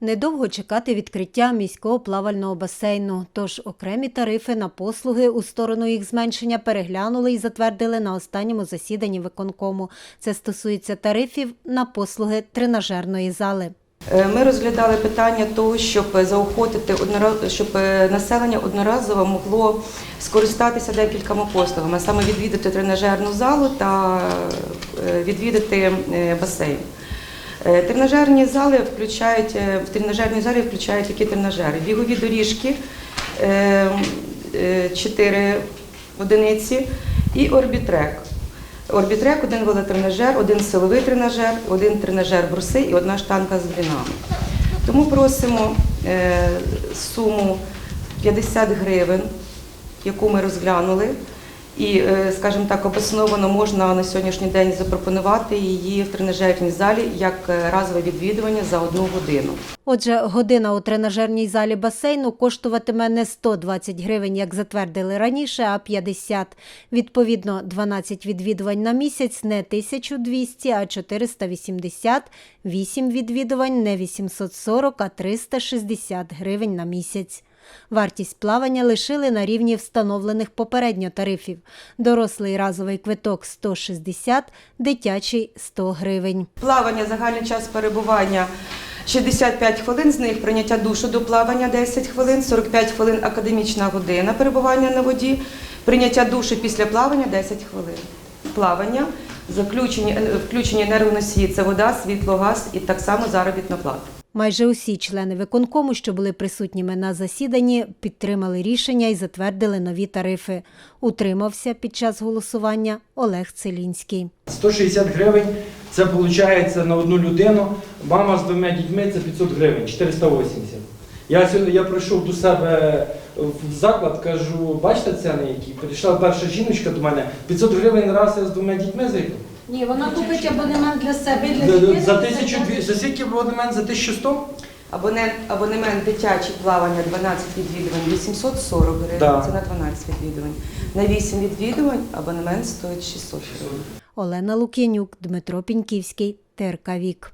Недовго чекати відкриття міського плавального басейну, тож окремі тарифи на послуги у сторону їх зменшення переглянули і затвердили на останньому засіданні виконкому. Це стосується тарифів на послуги тренажерної зали. Е, Ми розглядали питання того, щоб заохотити однора- щоб е, населення одноразово могло скористатися декількома послугами, саме відвідати тренажерну залу та е, відвідати е, басейн. Е, Тренажерні зали включають е, в тренажерній залі включають такі тренажери: бігові доріжки, 4 одиниці і орбітрек. Орбітрек, один велотренажер, один силовий тренажер, один тренажер бруси і одна штанга з блінами. Тому просимо е, суму 50 гривень, яку ми розглянули. І, е, скажімо так, обосновано можна на сьогоднішній день запропонувати її в тренажерній залі як е, разове відвідування за одну годину. Отже, година у тренажерній залі басейну коштуватиме не 120 гривень, як затвердили раніше, а 50. Відповідно, 12 відвідувань на місяць не 1200, а 480, 8 відвідувань не 840, а 360 гривень на місяць. Вартість плавання лишили на рівні встановлених попередньо тарифів. Дорослий разовий квиток 160, дитячий 100 гривень. Плавання, загальний час перебування 65 хвилин, з них прийняття душу до плавання 10 хвилин, 45 хвилин академічна година перебування на воді, прийняття душу після плавання 10 хвилин. Плавання, е, включені енергоносії це вода, світло, газ і так само заробітна плата. Майже усі члени виконкому, що були присутніми на засіданні, підтримали рішення і затвердили нові тарифи. Утримався під час голосування Олег Целінський. 160 гривень це виходить на одну людину. Мама з двома дітьми це 500 гривень, 480. Я я прийшов до себе в заклад, кажу, бачите ціни які? Прийшла перша жіночка до мене, 500 гривень раз я з двома дітьми зайду. Ні, вона купить абонемент для себе і для За- дітей. За 1200, за скільки абонемент? За 1100? Абонент, абонемент дитячі плавання 12 відвідувань 840 гривень, Да. це на 12 відвідувань. На 8 відвідувань абонемент стоїть 600 гривень. Олена Лукінюк, Дмитро Піньківський, ТРК Вік.